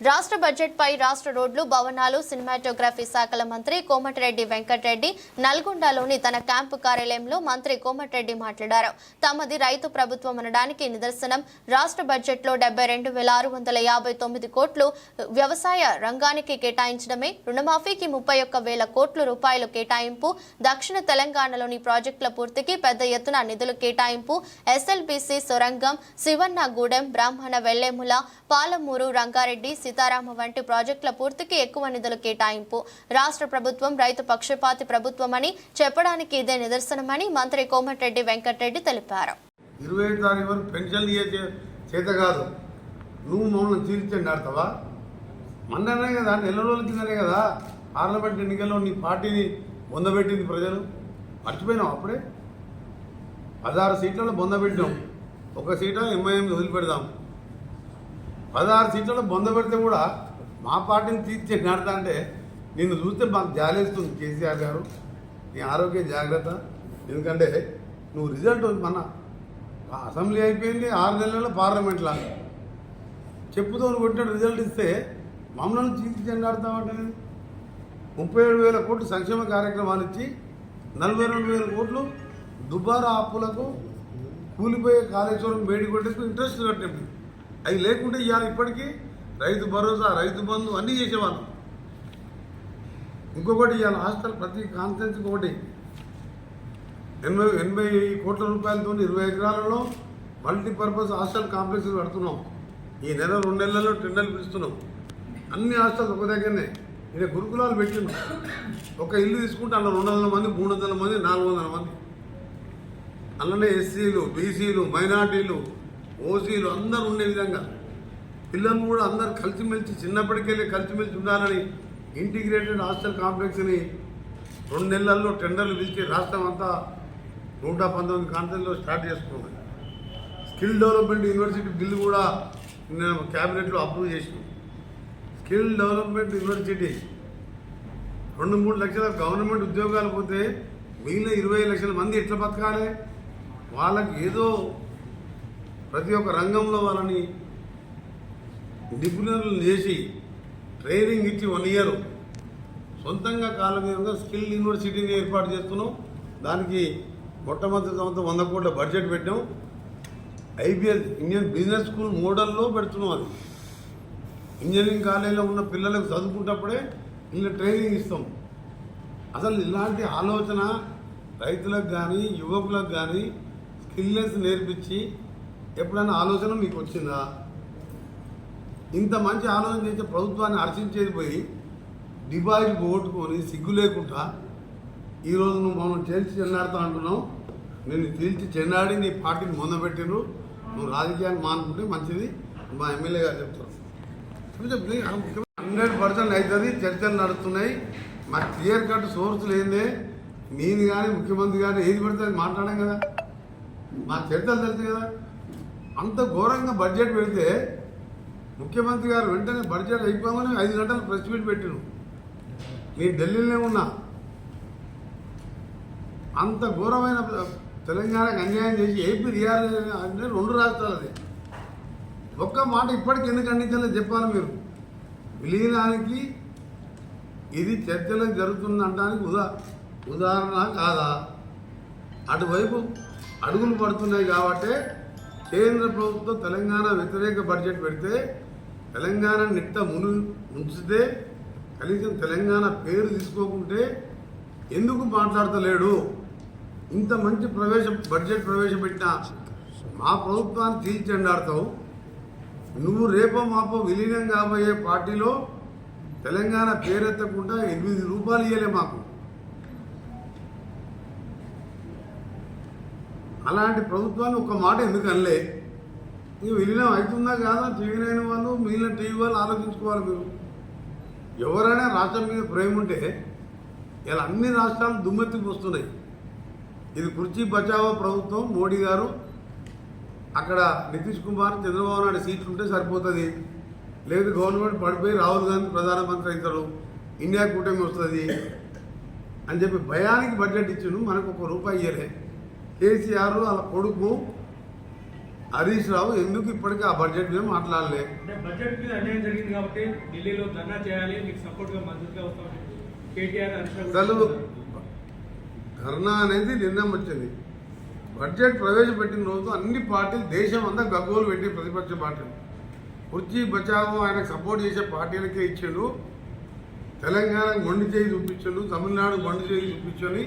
రాష్ట్ర బడ్జెట్ పై రాష్ట్ర రోడ్లు భవనాలు సినిమాటోగ్రఫీ శాఖల మంత్రి కోమటిరెడ్డి వెంకటరెడ్డి నల్గొండలోని తన క్యాంపు కార్యాలయంలో మంత్రి కోమటిరెడ్డి మాట్లాడారు. తమది రైతు ప్రభుత్వం అనడానికి నిదర్శనం. రాష్ట్ర బడ్జెట్లో డెబ్బై రెండు వేల ఆరు వందల యాభై తొమ్మిది కోట్లు వ్యవసాయ రంగానికి కేటాయించడమే. రుణమాఫీకి ముప్పై ఒక్క వేల కోట్ల రూపాయలు కేటాయింపు. దక్షిణ తెలంగాణలోని ప్రాజెక్టుల పూర్తికి పెద్ద ఎత్తున నిధులు కేటాయింపు. ఎస్ఎల్బీసీ సొరంగం శివన్నగూడెం బ్రాహ్మణ వెల్లెముల పాలమూరు రంగారెడ్డి సీతారామ వంటి ప్రాజెక్టుల పూర్తికి ఎక్కువ నిధుల కేటాయింపు. రాష్ట్ర ప్రభుత్వం రైతు పక్షపాతి ప్రభుత్వమని చెప్పడానికి ఇదే నిదర్శనమని మంత్రి కోమటిరెడ్డి వెంకటరెడ్డి తెలిపారు. ఇరవై తారీఖు వరకు పెన్షన్లు ఇయ్యే చేత కాదు. నువ్వు మమ్మల్ని తీర్చండి ఆడతావా మొన్ననే కదా నెల రోజుల కిందనే కదా పార్లమెంట్ ఎన్నికల్లో నీ పార్టీని బొందబెట్టింది ప్రజలు. మర్చిపోయినావు అప్పుడే? పదహారు సీట్లలో బొందబెట్టాం ఒక సీట ఎంఐఎం వదిలిపెడదాం. పదహారు సీట్లలో బొందబెడితే కూడా మా పార్టీని తీర్చే నడత అంటే నిన్ను చూస్తే మాకు జాలేస్తుంది కేసీఆర్ గారు. నీ ఆరోగ్య జాగ్రత్త. ఎందుకంటే నువ్వు రిజల్ట్ మన అసెంబ్లీ అయిపోయింది ఆరు నెలల్లో పార్లమెంట్లో. చెప్పుతో కొట్టిన రిజల్ట్ ఇస్తే మమ్మల్ని తీర్చి ఆడతామంటే ముప్పై ఏడు వేల కోట్లు సంక్షేమ కార్యక్రమాలు ఇచ్చి నలభై రెండు వేల కోట్లు దుబారా అప్పులకు కూలిపోయే కాళేశ్వరం వేడి కొట్టేందుకు ఇంట్రెస్ట్ కట్టింది. అవి లేకుంటే ఇవాళ ఇప్పటికీ రైతు భరోసా రైతు బంధు అన్నీ చేసేవాళ్ళం. ఇంకొకటి ఇవాళ హాస్టల్ ప్రతి కాన్ఫరెన్స్కి ఒకటి. ఎనభై ఎనభై కోట్ల రూపాయలతో ఇరవై ఎకరాలలో మల్టీపర్పస్ హాస్టల్ కాంప్లెక్స్ కడుతున్నాం. ఈ నెల రెండు నెలల్లో టెండర్లు పిలుస్తున్నాం. అన్ని హాస్టల్స్ ఒక దగ్గరనే. ఇక్కడ గురుకులాలు పెట్టిండు ఒక ఇల్లు తీసుకుంటే అలా రెండు వందల మంది మూడు వందల మంది నాలుగు వందల మంది. అలానే ఎస్సీలు బీసీలు మైనార్టీలు ఓసీలు అందరూ ఉండే విధంగా. పిల్లలు కూడా అందరు కలిసిమెలిసి చిన్నప్పటికెళ్ళి కలిసిమెలిసి ఉండాలని ఇంటిగ్రేటెడ్ హాస్టల్ కాంప్లెక్స్ని రెండు నెలల్లో టెండర్లు పిలిచి రాష్ట్రం అంతా నూట పంతొమ్మిది కాంట్రీల్లో స్టార్ట్ చేసుకున్నాం. స్కిల్ డెవలప్మెంట్ యూనివర్సిటీ బిల్లు కూడా నేను క్యాబినెట్లో అప్రూవ్ చేసినాం స్కిల్ డెవలప్మెంట్ యూనివర్సిటీ రెండు మూడు లక్షల గవర్నమెంట్ ఉద్యోగాలు పోతే మిగిలిన ఇరవై లక్షల మంది ఎట్లా బతకాలి? వాళ్ళకి ఏదో ప్రతి ఒక్క రంగంలో వాళ్ళని నిపుణులు చేసి ట్రైనింగ్ ఇచ్చి వన్ ఇయర్ సొంతంగా కాలం మీద స్కిల్ యూనివర్సిటీని ఏర్పాటు చేస్తున్నాం. దానికి మొట్టమొదటి సంవత్సరం వంద కోట్ల బడ్జెట్ పెట్టాం. ఐబిఎల్ ఇండియన్ బిజినెస్ స్కూల్ మోడల్లో పెడుతున్నాం అది. ఇంజనీరింగ్ కాలేజీలో ఉన్న పిల్లలకు చదువుకుంటప్పుడే ఇలా ట్రైనింగ్ ఇస్తాం. అసలు ఇలాంటి ఆలోచన రైతులకు కానీ యువకులకు కానీ స్కిల్నెస్ నేర్పించి ఎప్పుడైనా ఆలోచన మీకు వచ్చిందా? ఇంత మంచి ఆలోచన చేసే ప్రభుత్వాన్ని హర్షించేది పోయి డిపాజిట్ పోగొట్టుకొని సిగ్గు లేకుండా ఈరోజు నువ్వు మనం చేల్చి చెన్నాడుతా అంటున్నావు. నేను తేల్చి చెన్నాడి నీ పార్టీని మొదలుపెట్టిరు నువ్వు రాజకీయాన్ని మానుకుంటే మంచిది మా ఎమ్మెల్యే గారు చెప్తారు. హండ్రెడ్ పర్సెంట్ అవుతుంది చర్చలు నడుస్తున్నాయి. మా క్లియర్ కట్ సోర్స్ లేదే. నేను కానీ ముఖ్యమంత్రి కానీ ఏది పెడితే మాట్లాడాం కదా. మా చర్చలు తెలుసు కదా. అంత ఘోరంగా బడ్జెట్ పెడితే ముఖ్యమంత్రి గారు వెంటనే బడ్జెట్ అయిపోగానే ఐదు గంటలు ప్రెస్ మీట్ పెట్టిను నేను ఢిల్లీలోనే ఉన్నా. అంత ఘోరమైన తెలంగాణకు అన్యాయం చేసి ఏపీ రియాలి అంటే రెండు రాష్ట్రాలు అది ఒక్క మాట ఇప్పటికి ఎందుకు ఖండించాలో చెప్పాలి మీరు? విలీనానికి ఇది చర్చలకు జరుగుతుంది ఉదా ఉదాహరణ కాదా? అటువైపు అడుగులు పడుతున్నాయి కాబట్టి కేంద్ర ప్రభుత్వం తెలంగాణ వ్యతిరేక బడ్జెట్ పెడితే తెలంగాణ నిట్ట మును ఉంచితే కనీసం తెలంగాణ పేరు తీసుకోకుంటే ఎందుకు మాట్లాడతలేడు? ఇంత మంచి ప్రవేశ బడ్జెట్ ప్రవేశపెట్టిన మా ప్రభుత్వాన్ని తీర్చెండాడతావు నువ్వు రేపో మాపో విలీనం కాబోయే పార్టీలో తెలంగాణ పేరెత్తకుండా ఎనిమిది రూపాయలు ఇవ్వలే మాకు. అలాంటి ప్రభుత్వాన్ని ఒక మాట ఎందుకు అనలే? ఇక విలీనం అవుతుందా కాదా? టీవీ నైన్ వాళ్ళు మిగిలిన టీవీ వాళ్ళు ఆలోచించుకోవాలి మీరు. ఎవరైనా రాష్ట్రం మీద ప్రేమ ఉంటే ఇలా అన్ని రాష్ట్రాలు దుమ్మెత్తికి వస్తున్నాయి. ఇది కుర్చీ బచావో ప్రభుత్వం మోడీ గారు అక్కడ నితీష్ కుమార్ చంద్రబాబు నాయుడు సీట్లు ఉంటే సరిపోతుంది. లేదు గవర్నమెంట్ పడిపోయి రాహుల్ గాంధీ ప్రధానమంత్రి అవుతాడు ఇండియా కూటమి వస్తుంది. అని చెప్పి భయానికి బడ్జెట్ ఇచ్చిండు మనకు ఒక రూపాయి ఇయ్యలే. కేసీఆర్ వాళ్ళ కొడుకు హరీష్ రావు ఎందుకు ఇప్పటికీ ఆ బడ్జెట్ మీద మాట్లాడలే? అంటే బడ్జెట్ మీద అన్యాయం జరిగింది కాబట్టి ఢిల్లీలో ధర్నా చేయాలి మీకు సపోర్ట్గా మద్దతుగా కేటీఆర్ అసలు ధర్నా అనేది నిర్ణయం వచ్చింది. బడ్జెట్ ప్రవేశపెట్టిన రోజు అన్ని పార్టీలు దేశం అంతా గగ్గోలు పెట్టి ప్రతిపక్ష పార్టీలు. కుర్చీ బచావో ఆయనకు సపోర్ట్ చేసే పార్టీలకే ఇచ్చిండు తెలంగాణకు మొండి చేయి చూపించండు తమిళనాడు మొండి చేయి చూపించని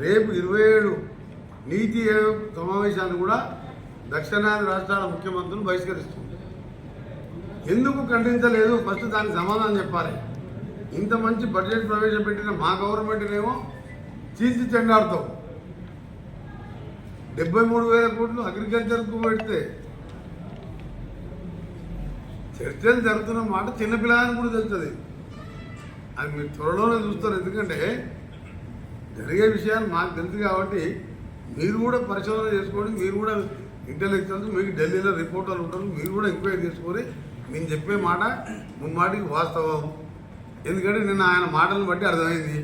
రేపు ఇరవై ఏడు నీతి ఆయోగ్ సమావేశాన్ని కూడా దక్షిణాది రాష్ట్రాల ముఖ్యమంత్రులు బహిష్కరిస్తుంది ఎందుకు ఖండించలేదు? ఫస్ట్ దానికి సమాధానం చెప్పాలి. ఇంత మంచి బడ్జెట్ ప్రవేశపెట్టిన మా గవర్నమెంట్నేమో చీల్చి చెండాడుతాం. డెబ్బై మూడు వేల కోట్లు అగ్రికల్చర్కు పెడితే చర్చలు జరుగుతున్న మాట చిన్నపిల్లని కూడా తెలుస్తుంది. అది మీరు త్వరలోనే చూస్తారు. ఎందుకంటే జరిగే విషయాలు మాకు తెలుసు కాబట్టి మీరు కూడా పరిశోధన చేసుకోండి మీరు కూడా ఇంటెలెక్చువల్స్ మీకు ఢిల్లీలో రిపోర్టర్లు ఉంటారు మీరు కూడా ఎంక్వైరీ చేసుకొని నేను చెప్పే మాట ముమ్మాటికి వాస్తవం. ఎందుకంటే నిన్న ఆయన మాటలను బట్టి అర్థమైంది.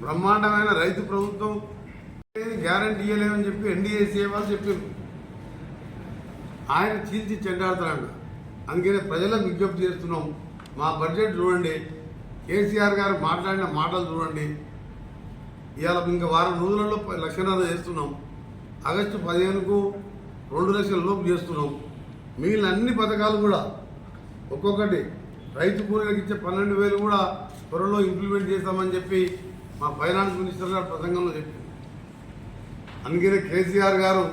బ్రహ్మాండమైన రైతు ప్రభుత్వం గ్యారంటీ ఇవ్వలేమని చెప్పి ఎన్డీఏసీ వాళ్ళు చెప్పారు. ఆయన చీల్చి చెండాడుతున్నాడు. అందుకనే ప్రజలకు విజ్ఞప్తి చేస్తున్నాం. మా బడ్జెట్ చూడండి. కేసీఆర్ గారు మాట్లాడిన మాటలు చూడండి. ఇవాళ ఇంకా వారం రోజులలో లక్షణాలు లక్షన్నర చేస్తున్నాం. ఆగస్టు పదిహేనుకు రెండు లక్షల లోపు చేస్తున్నాం. మిగిలిన అన్ని పథకాలు కూడా ఒక్కొక్కటి. రైతు కూలీలకు ఇచ్చే పన్నెండు వేలు కూడా త్వరలో ఇంప్లిమెంట్ చేస్తామని చెప్పి మా ఫైనాన్స్ మినిస్టర్ గారు ప్రసంగంలో చెప్పింది అందుకనే కేసీఆర్ గారు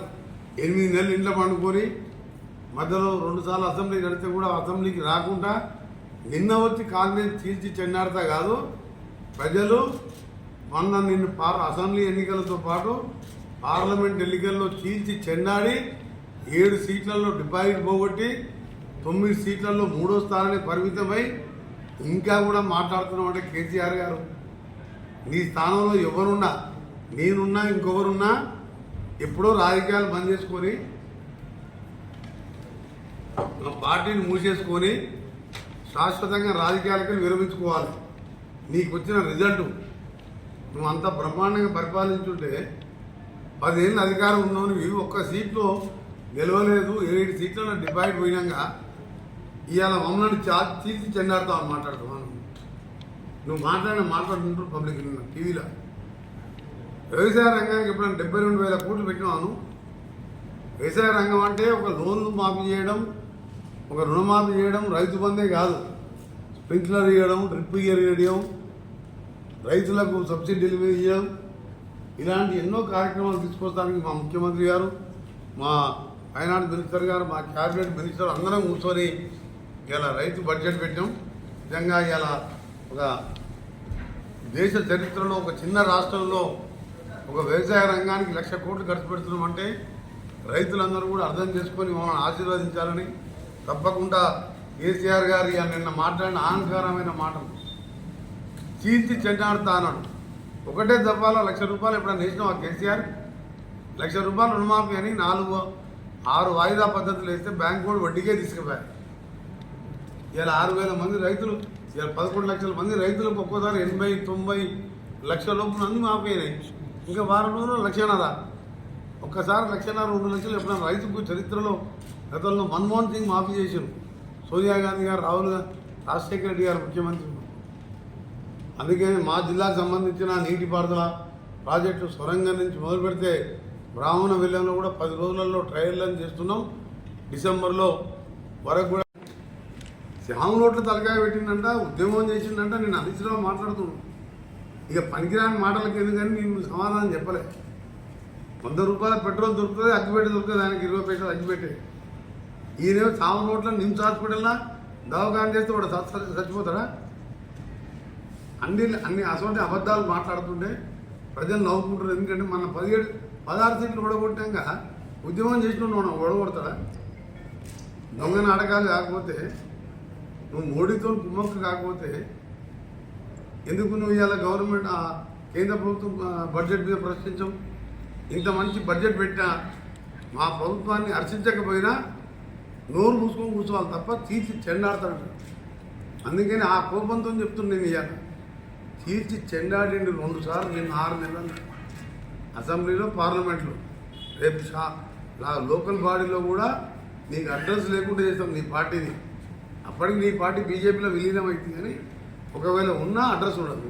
ఎనిమిది నెలలు ఇంట్లో పండుకొని మధ్యలో రెండుసార్లు అసెంబ్లీ నడితే కూడా అసెంబ్లీకి రాకుండా నిన్న వచ్చి కాంగ్రెస్ చీల్చి చెండాడతా కాదు. ప్రజలు మొన్న నిన్ను పార్ అసెంబ్లీ ఎన్నికలతో పాటు పార్లమెంట్ ఎన్నికల్లో చీల్చి చెండాడి ఏడు సీట్లలో డిపాజిట్ పోగొట్టి తొమ్మిది సీట్లలో మూడో స్థానానికి పరిమితమై ఇంకా కూడా మాట్లాడుతున్నాం అంటే కేసీఆర్ గారు. నీ స్థానంలో ఎవరున్నా నేనున్నా ఇంకొకరున్నా ఎప్పుడో రాజకీయాలు బంద్ చేసుకొని పార్టీని మూసేసుకొని శాశ్వతంగా రాజకీయాలకు విరమించుకోవాలి. నీకు వచ్చిన రిజల్ట్ నువ్వు అంత బ్రహ్మాండంగా పరిపాలించుంటే పదేళ్ళు అధికారం ఉన్నావు నువ్వు ఒక్క సీట్లో గెలవలేదు ఏడు సీట్లలో డిపాయిట్ పోయినాక ఇవాళ మమ్మల్ని చా తీసి చెండాడుతావు అని మాట్లాడుతున్నాను నువ్వు మాట్లాడిన మాట్లాడుతుంటారు పబ్లిక్ టీవీలో. వ్యవసాయ రంగానికి ఎప్పుడైనా డెబ్బై రెండు వేల కోట్లు పెట్టినాను వ్యవసాయ రంగం అంటే ఒక లోన్లు మాఫీ చేయడం ఒక రుణమాఫీ చేయడం రైతు బందే కాదు. స్ప్రింక్లర్ ఇవ్వడం డ్రిప్ ఇయ్యడం రైతులకు సబ్సిడీలు చేయడం ఇలాంటి ఎన్నో కార్యక్రమాలు తీసుకొస్తానికి మా ముఖ్యమంత్రి గారు మా ఫైనాన్స్ మినిస్టర్ గారు మా క్యాబినెట్ మినిస్టర్ అందరం కూర్చొని ఇలా రైతు బడ్జెట్ పెట్టాం. నిజంగా ఇలా ఒక దేశ చరిత్రలో ఒక చిన్న రాష్ట్రంలో ఒక వ్యవసాయ రంగానికి లక్ష కోట్లు ఖర్చు పెడుతున్నామంటే రైతులందరూ కూడా అర్థం చేసుకొని మమ్మల్ని ఆశీర్వదించాలని తప్పకుండా కేసీఆర్ గారు నిన్న మాట్లాడిన అహంకారమైన మాటలు. కీర్తి చెండాడుతా అన్నాడు ఒకటే దఫాలో లక్ష రూపాయలు ఎప్పుడైనా వేసినావా కేసీఆర్? లక్ష రూపాయలు రుణమాఫీ అని నాలుగు ఆరు వాయిదా పద్ధతులు వేస్తే బ్యాంక్ కూడా వడ్డీకే తీసుకుపోయారు ఇలా ఆరు వేల మంది రైతులు ఇలా పదకొండు లక్షల మంది రైతులకు ఒక్కోసారి ఎనభై తొంభై లక్షల లోపు మంది మాఫీ అయినాయి. ఇంకా వారం రోజులు లక్షన్నర. ఒక్కసారి లక్షన్నర రెండు లక్షలు ఎప్పుడైనా రైతుకు చరిత్రలో గతంలో మన్మోహన్ సింగ్ మాఫీ చేశారు. సోనియా గాంధీ గారు రాహుల్ గాంధీ రాజశేఖర రెడ్డి గారు ముఖ్యమంత్రి. అందుకని మా జిల్లాకు సంబంధించిన నీటిపారుదల ప్రాజెక్టు సొరంగం నుంచి మొదలు పెడితే బ్రాహ్మణ విల్లంలో కూడా పది రోజులలో ట్రయల్లను చేస్తున్నాం. డిసెంబర్లో వరకు కూడా శ్యామ నోట్లు తలకాయ పెట్టిందంట ఉద్యమం చేసిందంట నేను హరీశ్రావు మాట్లాడుతున్నాను. ఇక పనికిరాని మాటలకి ఎందుకని నేను సమాధానం చెప్పలే. వంద రూపాయల పెట్రోల్ దొరుకుతుంది అగ్గిపెట్టి దొరుకుతుంది ఆయనకి ఇరవై పైసలు అగ్గిపెట్టే. ఈయన సామ నోట్ల నిమ్స్ హాస్పిటల్లా దవాఖాన చేస్తే వాడు చచ్చిపోతాడా అన్ని అన్ని అటువంటి అబద్ధాలు మాట్లాడుతుంటే ప్రజలు నవ్వుకుంటారు. ఎందుకంటే మన పదిహేడు పదహారు సీట్లు ఓడగొట్టాక ఉద్యమం చేసిన మనం ఓడగొడతాడా? దొంగ నాటకాలు కాకపోతే నువ్వు మోడీతో కుమ్మక్క కాకపోతే ఎందుకు నువ్వు ఇవాళ గవర్నమెంట్ కేంద్ర ప్రభుత్వం బడ్జెట్ మీద ప్రశ్నించం? ఇంత మంచి బడ్జెట్ పెట్టినా మా ప్రభుత్వాన్ని హర్షించకపోయినా నోరు మూసుకొని కూర్చోవాలి తప్ప తీసి చెండాడతాడు. అందుకని ఆ కోపంతో చెప్తున్నాను నేను ఇవాళ. తీర్చి చెండాడిండు రెండు సార్లు నేను ఆరు నెలలు. అసెంబ్లీలో పార్లమెంట్లో. రేపు షా నా లోకల్ బాడీలో కూడా నీకు అడ్రస్ లేకుండా చేస్తాం నీ పార్టీని. అప్పటికి నీ పార్టీ బీజేపీలో విలీనం అవుతుంది కానీ ఒకవేళ ఉన్నా అడ్రస్ ఉండదు.